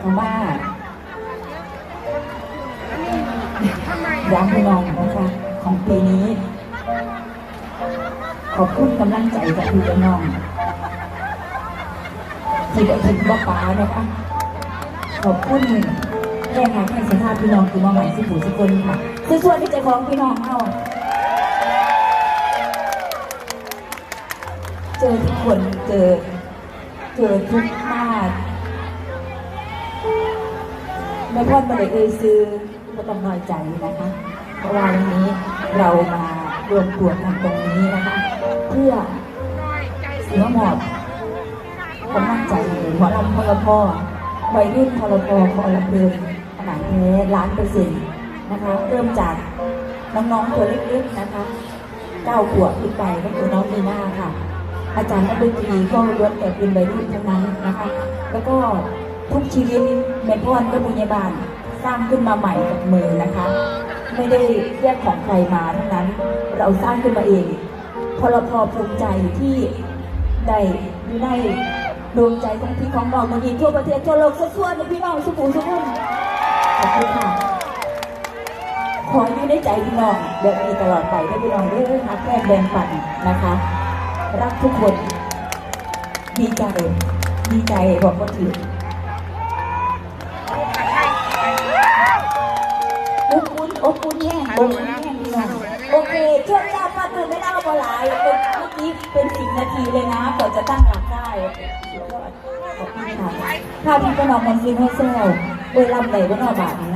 คำว่าย้ำพี่น้องนะคะของปีนี้ ขอบคุณกำลังใจจากพี่น้องที่ได้ถึงว่าป้านะคะขอบคุณแรงงานให้สภาพพี่น้องคือมาใหม่สิผู้สิคนค่ะคือส่วนที่ใจของพี่น้องเอาเจอทุกคนเจอเจอทุกมา ดแม่พ่อมาเลยเอยซื้อก็ต้องน้อยใจนะคะ เพราะว่าวันนี้เรามารวมตัวกันตรงนี้นะคะ เพื่อเสือหมอบกำลังใจหัวลำพลพ่อวัยรุ่นพลพอพลเพลินขนาดแท้ล้านเปอร์เซ็นต์นะคะเริ่มจากน้องๆตัวเล็กๆนะคะเก้าขวบขึ้นไปก็คือน้องมีนาค่ะ อาจารย์นักดนตรีก็ล้วนแต่เป็นวัยรุ่นทั้งนั้นนะคะ แล้วก็ ทุกชีวิตแม่พ่อนก็บุญญาบาลสร้างขึ้นมาใหม่กับมือนะคะ ไม่ได้แยกของใครมาทั้งนั้นเราสร้างขึ้นมาเองพลพอภูมิใจที่ได้อยู่ในดวงใจของพี่ของน้องมันดีทั่วประเทศทั่วโลกทั่วๆในพี่น้องสุขุมสุขุมขอบคุณค่ะขออยู่ในใจพี่น้องแบบนี้ตลอดไปให้พี่น้องได้รักแค่แบ่งปันนะคะ รักทุกคน ดีใจดีใจบอกว่าถือ เป็นสิบนาทีเลยนะกว่าจะตั้งหลักได้ขอบคุณค่ะถ้าพี่ก็นอนมันซิงให้เซลเวลาไหนก็นอนบาทนะ